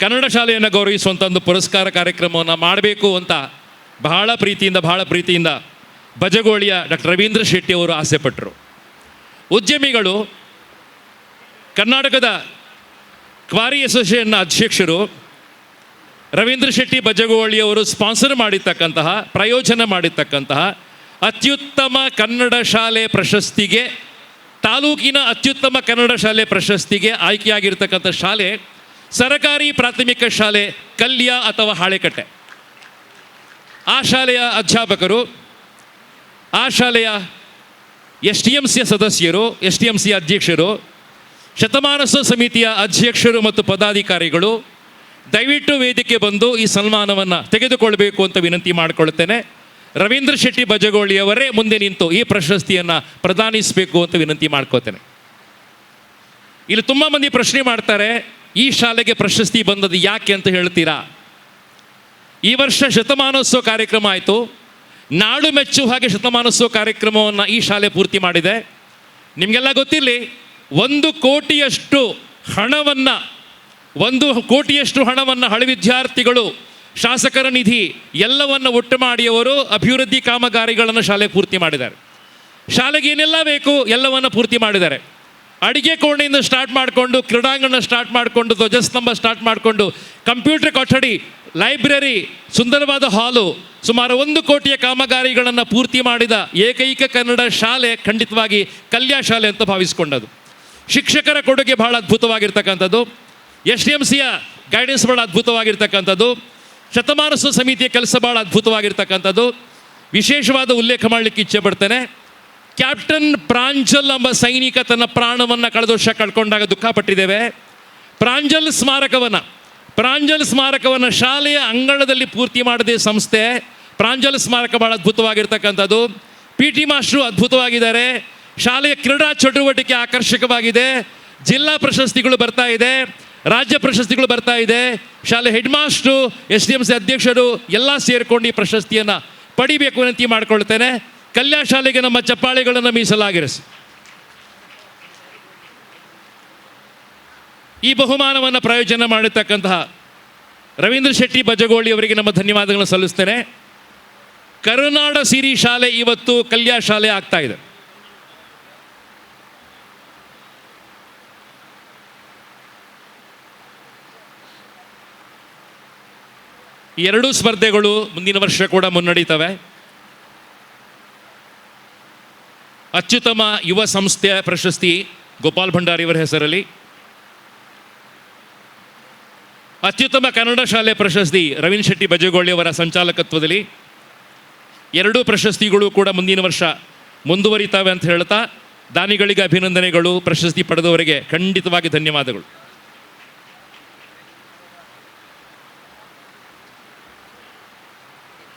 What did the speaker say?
ಕನ್ನಡ ಶಾಲೆಯನ್ನು ಗೌರವಿಸುವಂಥ ಒಂದು ಪುರಸ್ಕಾರ ಕಾರ್ಯಕ್ರಮವನ್ನು ಮಾಡಬೇಕು ಅಂತ ಬಹಳ ಪ್ರೀತಿಯಿಂದ ಬಹಳ ಪ್ರೀತಿಯಿಂದ ಬಜಗೋಳಿಯ ಡಾಕ್ಟರ್ ರವೀಂದ್ರ ಶೆಟ್ಟಿ ಅವರು ಆಸೆಪಟ್ಟರು ಉದ್ಯಮಿಗಳು ಕರ್ನಾಟಕದ ಕ್ವಾರಿ ಅಸೋಸಿಯೇಷನ್ನ ಅಧ್ಯಕ್ಷರು ರವೀಂದ್ರ ಶೆಟ್ಟಿ ಬಜಗೋಳಿಯವರು ಸ್ಪಾನ್ಸರ್ ಮಾಡಿರ್ತಕ್ಕಂತಹ, ಪ್ರಯೋಜನ ಮಾಡಿರ್ತಕ್ಕಂತಹ ಅತ್ಯುತ್ತಮ ಕನ್ನಡ ಶಾಲೆ ಪ್ರಶಸ್ತಿಗೆ, ತಾಲೂಕಿನ ಅತ್ಯುತ್ತಮ ಕನ್ನಡ ಶಾಲೆ ಪ್ರಶಸ್ತಿಗೆ ಆಯ್ಕೆಯಾಗಿರ್ತಕ್ಕಂಥ ಶಾಲೆ ಸರಕಾರಿ ಪ್ರಾಥಮಿಕ ಶಾಲೆ, ಕಲ್ಯ ಅಥವಾ ಹಾಳೆಕಟ್ಟೆ. ಆ ಶಾಲೆಯ ಅಧ್ಯಾಪಕರು, ಆ ಶಾಲೆಯ ಎಸ್ ಟಿ ಎಂ ಸಿಯ ಸದಸ್ಯರು ಎಸ್ ಟಿ ಎಂ ಸಿಯ ಅಧ್ಯಕ್ಷರು, ಶತಮಾನೋತ್ಸವ ಸಮಿತಿಯ ಅಧ್ಯಕ್ಷರು ಮತ್ತು ಪದಾಧಿಕಾರಿಗಳು ದಯವಿಟ್ಟು ವೇದಿಕೆ ಬಂದು ಈ ಸನ್ಮಾನವನ್ನು ತೆಗೆದುಕೊಳ್ಬೇಕು ಅಂತ ವಿನಂತಿ ಮಾಡಿಕೊಳ್ತೇನೆ. ರವೀಂದ್ರ ಶೆಟ್ಟಿ ಬಜಗೋಳಿಯವರೇ ಮುಂದೆ ನಿಂತು ಈ ಪ್ರಶಸ್ತಿಯನ್ನು ಪ್ರದಾನಿಸಬೇಕು ಅಂತ ವಿನಂತಿ ಮಾಡ್ಕೋತೇನೆ ಇಲ್ಲಿ ತುಂಬ ಮಂದಿ ಪ್ರಶ್ನೆ ಮಾಡ್ತಾರೆ ಈ ಶಾಲೆಗೆ ಪ್ರಶಸ್ತಿ ಬಂದದ್ದು ಯಾಕೆ ಅಂತ ಹೇಳ್ತೀರಾ? ಈ ವರ್ಷ ಶತಮಾನೋತ್ಸವ ಕಾರ್ಯಕ್ರಮ ಆಯಿತು. ನಾಡು ಮೆಚ್ಚು ಹಾಗೆ ಶತಮಾನೋತ್ಸವ ಕಾರ್ಯಕ್ರಮವನ್ನು ಈ ಶಾಲೆ ಪೂರ್ತಿ ಮಾಡಿದೆ. ನಿಮಗೆಲ್ಲ ಗೊತ್ತಿರಲಿ, ಒಂದು ಕೋಟಿಯಷ್ಟು ಹಣವನ್ನು, ಒಂದು ಕೋಟಿಯಷ್ಟು ಹಣವನ್ನು ಹಳೆ ವಿದ್ಯಾರ್ಥಿಗಳು, ಶಾಸಕರ ನಿಧಿ ಎಲ್ಲವನ್ನು ಒಟ್ಟು ಮಾಡಿ ಅವರು ಅಭಿವೃದ್ಧಿ ಕಾಮಗಾರಿಗಳನ್ನು ಶಾಲೆ ಪೂರ್ತಿ ಮಾಡಿದ್ದಾರೆ. ಶಾಲೆಗೆ ಏನೆಲ್ಲ ಬೇಕು ಎಲ್ಲವನ್ನು ಪೂರ್ತಿ ಮಾಡಿದ್ದಾರೆ. ಅಡಿಗೆ ಕೋಣೆಯಿಂದ ಸ್ಟಾರ್ಟ್ ಮಾಡಿಕೊಂಡು, ಕ್ರೀಡಾಂಗಣ ಸ್ಟಾರ್ಟ್ ಮಾಡಿಕೊಂಡು, ಧ್ವಜಸ್ತಂಭ ಸ್ಟಾರ್ಟ್ ಮಾಡಿಕೊಂಡು ಕಂಪ್ಯೂಟರ್ ಕೊಠಡಿ ಲೈಬ್ರರಿ ಸುಂದರವಾದ ಹಾಲು, ಸುಮಾರು ಒಂದು ಕೋಟಿಯ ಕಾಮಗಾರಿಗಳನ್ನು ಪೂರ್ತಿ ಮಾಡಿದ ಏಕೈಕ ಕನ್ನಡ ಶಾಲೆ ಖಂಡಿತವಾಗಿ ಕಲ್ಯಾ ಶಾಲೆ ಅಂತ ಭಾವಿಸಿಕೊಂಡದು. ಶಿಕ್ಷಕರ ಕೊಡುಗೆ ಬಹಳ ಅದ್ಭುತವಾಗಿರ್ತಕ್ಕಂಥದ್ದು. ಎಸ್ ಡಿ ಎಂ ಸಿಯ ಗೈಡೆನ್ಸ್ ಭಾಳ ಅದ್ಭುತವಾಗಿರ್ತಕ್ಕಂಥದ್ದು. ಶತಮಾನಸ ಸಮಿತಿಯ ಕೆಲಸ ಭಾಳ ಅದ್ಭುತವಾಗಿರ್ತಕ್ಕಂಥದ್ದು. ವಿಶೇಷವಾದ ಉಲ್ಲೇಖ ಮಾಡಲಿಕ್ಕೆ ಇಚ್ಛೆ ಪಡ್ತೇನೆ. ಕ್ಯಾಪ್ಟನ್ ಪ್ರಾಂಜಲ್ ಎಂಬ ಸೈನಿಕ ತನ್ನ ಪ್ರಾಣವನ್ನು ಕಳೆದ ವರ್ಷ ಕಳ್ಕೊಂಡಾಗ ದುಃಖಪಟ್ಟಿದ್ದೇವೆ ಪ್ರಾಂಜಲ್ ಸ್ಮಾರಕವನ್ನು ಪ್ರಾಂಜಲ್ ಸ್ಮಾರಕವನ್ನು ಶಾಲೆಯ ಅಂಗಳದಲ್ಲಿ ಪೂರ್ತಿ ಮಾಡಿದೆ ಸಂಸ್ಥೆ. ಪ್ರಾಂಜಲ್ ಸ್ಮಾರಕ ಭಾಳ ಅದ್ಭುತವಾಗಿರ್ತಕ್ಕಂಥದ್ದು. ಪಿ ಟಿ ಮಾಸ್ಟ್ರು ಅದ್ಭುತವಾಗಿದ್ದಾರೆ. ಶಾಲೆಯ ಕ್ರೀಡಾ ಚಟುವಟಿಕೆ ಆಕರ್ಷಕವಾಗಿದೆ. ಜಿಲ್ಲಾ ಪ್ರಶಸ್ತಿಗಳು ಬರ್ತಾ ಇದೆ. ರಾಜ್ಯ ಪ್ರಶಸ್ತಿಗಳು ಬರ್ತಾ ಇದೆ. ಶಾಲೆ head master S D M C ಅಧ್ಯಕ್ಷರು ಎಲ್ಲ ಸೇರಿಕೊಂಡು ಈ ಪ್ರಶಸ್ತಿಯನ್ನು ಪಡಿಬೇಕು ವಿನಂತಿ ಮಾಡಿಕೊಳ್ತೇನೆ. ಕಲ್ಯಾಣ ಶಾಲೆಗೆ ನಮ್ಮ ಚಪ್ಪಾಳೆಗಳನ್ನು ಮೀಸಲಾಗಿರಿಸಿ. ಈ ಬಹುಮಾನವನ್ನು ಪ್ರಯೋಜನ ಮಾಡಿರ್ತಕ್ಕಂತಹ ರವೀಂದ್ರ ಶೆಟ್ಟಿ ಬಜಗೋಳಿ ಅವರಿಗೆ ನಮ್ಮ ಧನ್ಯವಾದಗಳನ್ನು ಸಲ್ಲಿಸ್ತೇನೆ. ಕರುನಾಡ ಸಿರಿ ಶಾಲೆ ಇವತ್ತು ಕಲ್ಯಾಣ ಶಾಲೆ ಆಗ್ತಾ ಇದೆ. ಎರಡೂ ಸ್ಪರ್ಧೆಗಳು ಮುಂದಿನ ವರ್ಷ ಕೂಡ ಮುನ್ನಡೀತವೆ. ಅತ್ಯುತ್ತಮ ಯುವ ಸಂಸ್ಥೆಯ ಪ್ರಶಸ್ತಿ ಗೋಪಾಲ್ ಭಂಡಾರಿ ಅವರ ಹೆಸರಲ್ಲಿ. ಅತ್ಯುತ್ತಮ ಕನ್ನಡ ಶಾಲೆ ಪ್ರಶಸ್ತಿ ರವೀನ್ ಶೆಟ್ಟಿ ಬಜೆಗೋಳಿ ಅವರ ಸಂಚಾಲಕತ್ವದಲ್ಲಿ. ಎರಡೂ ಪ್ರಶಸ್ತಿಗಳು ಕೂಡ ಮುಂದಿನ ವರ್ಷ ಮುಂದುವರಿತಾವೆ ಅಂತ ಹೇಳ್ತಾ ದಾನಿಗಳಿಗೆ ಅಭಿನಂದನೆಗಳು ಪ್ರಶಸ್ತಿ ಪಡೆದವರಿಗೆ ಖಂಡಿತವಾಗಿ ಧನ್ಯವಾದಗಳು.